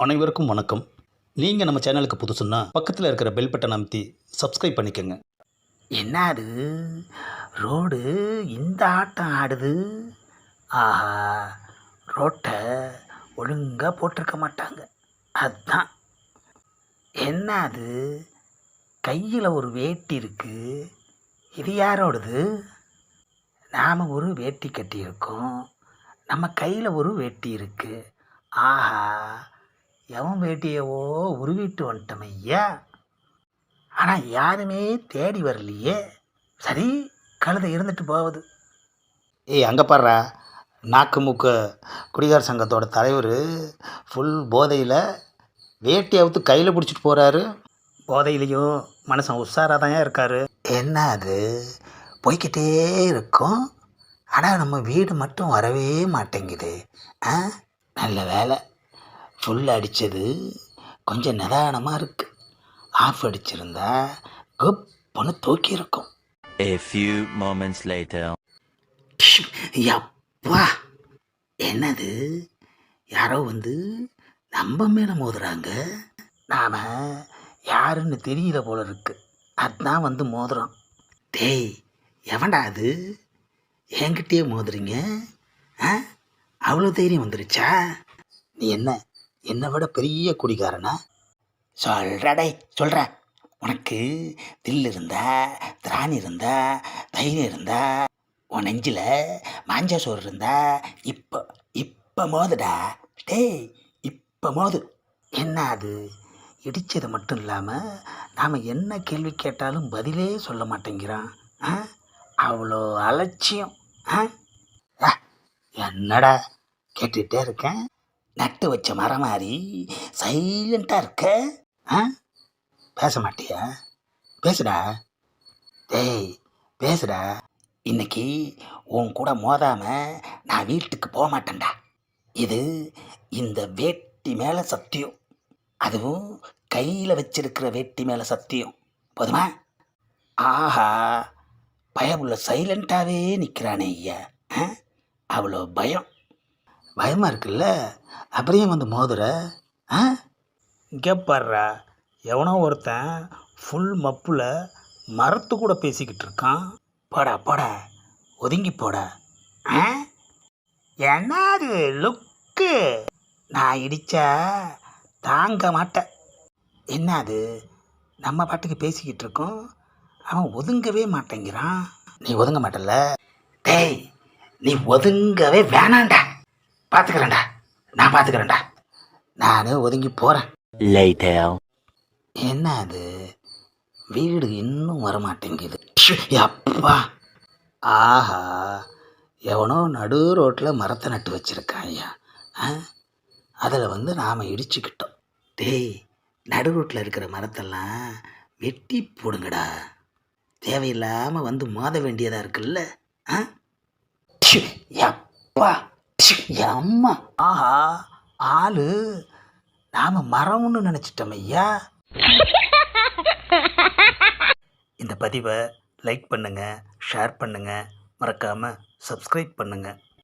அனைவருக்கும் வணக்கம். நீங்கள் நம்ம சேனலுக்கு புதுசுன்னா பக்கத்தில் இருக்கிற பெல் பட்டன் அமைத்தி சப்ஸ்கிரைப் பண்ணிக்கோங்க. என்ன அது? ரோடு இந்த ஆட்டம் ஆடுது? ஆஹா ரோட்டை ஒழுங்காக போட்டிருக்க மாட்டாங்க. அதுதான் என்ன அது? கையில் ஒரு வேட்டி இருக்குது இது யாரோடது? நாம் ஒரு வேட்டி கட்டியிருக்கோம். நம்ம கையில் ஒரு வேட்டி இருக்குது ஆஹா எவன் வேட்டியவோ உருவிட்டு வந்துட்டோம் ஐயா. ஆனால் யாருமே தேடி வரலையே. சரி கழுதை இருந்துட்டு போகுது. ஏய் அங்கே பாடுறா நாக்கு மூக்க குடிகார சங்கத்தோட தலைவர் ஃபுல் போதையில் வேட்டி அவுத்து கையில் பிடிச்சிட்டு போகிறாரு போதையிலையும் மனுஷன் உஷாராக தான் இருக்காரு. என்ன அது? போய்க்கிட்டே இருக்கும். ஆனால் நம்ம வீடு மட்டும் வரவே மாட்டேங்குது. ஆ? நல்ல வேலை. ஃபுல் அடித்தது கொஞ்சம் நிதானமாக இருக்குது ஆஃப் அடிச்சிருந்தா குப்புன்னு தூக்கி இருக்கும். A few moments later. யப்பா! என்னது? யாரோ வந்து நம்ம மேலே மோதுறாங்க. நாம யாருன்னு தெரியல போல இருக்கு. அதான் வந்து மோதுறோம். டேய் எவன்டா அது? என்கிட்டயே மோதுறீங்க? ஆ? அவ்வளோ தைரியம் வந்துருச்சா? நீ என்ன? என்னை விட பெரிய குடிகாரனா? சொல்கிறடே சொல்கிற உனக்கு தில் இருந்தா திராணி இருந்தா தைரியம் இருந்தா உன் நெஞ்சில் மாஞ்சா சோறு இருந்தா இப்போ இப்போ மோதுடா டேய் இப்போ மோது என்ன அது? இடித்தது மட்டும் இல்லாமல் நாம் என்ன கேள்வி கேட்டாலும் பதிலே சொல்ல மாட்டேங்கிறான். ஆ? அவ்வளோ அலட்சியம். ஆ? ஆ, என்னடா கேட்டுகிட்டே இருக்கேன். நட்டு வச்ச மரம் மாதிரி சைலண்ட்டாக இருக்க? ஆ? பேச மாட்டியா? பேசுடா. டேய் பேசுடா. இன்னைக்கு உன் கூட மோதாம நான் வீட்டுக்கு போக மாட்டேன்டா. இது இந்த வேட்டி மேலே சத்தியம். அதுவும் கையில் வச்சிருக்கிற வேட்டி மேலே சத்தியம். போதுமா? ஆஹா பயமுள்ள சைலண்ட்டாகவே நிற்கிறானே ஐயா. ஆ? அவ்வளோ பயம். பயமாக இருக்குல்ல? அப்புறம் வந்து மோதுற? ஆ? இங்கே பாடுறா எவனோ ஒருத்தன் ஃபுல் மப்பில் மரத்து கூட பேசிக்கிட்டு இருக்கான். போடா போடா ஒதுங்கி போடா. ஆ? என்னாது லுக்கு நான் இடித்தா தாங்க மாட்டேன். என்னது நம்ம பாட்டுக்கு பேசிக்கிட்டு இருக்கோம். அவன் ஒதுங்கவே மாட்டேங்கிறான். நீ ஒதுங்க மாட்டல்ல? டேய் நீ ஒதுங்கவே வேணாண்டா பார்த்துக்கிறேன்டா நான் பார்த்துக்கிறேன்டா நான் ஒதுங்கி போகிறேன். என்ன அது வீடு இன்னும் வரமாட்டேங்குது. அப்பா ஆஹா. எவனோ நடு ரோட்டில் மரத்தை நட்டு வச்சிருக்கான் ஐயா. அதில் வந்து நாம் இடிச்சுக்கிட்டோம். டேய் நடு ரோட்டில் இருக்கிற மரத்தெல்லாம் வெட்டி போடுங்கடா. தேவையில்லாமல் வந்து மோத வேண்டியதாக இருக்குல்ல? ஆ? அப்பா அம்மா. ஆஹா ஆளு. நாம மரம்னு நினச்சிட்டோம் ஐயா. இந்த பதிவை லைக் பண்ணுங்கள் ஷேர் பண்ணுங்கள் மறக்காமல் சப்ஸ்கிரைப் பண்ணுங்கள்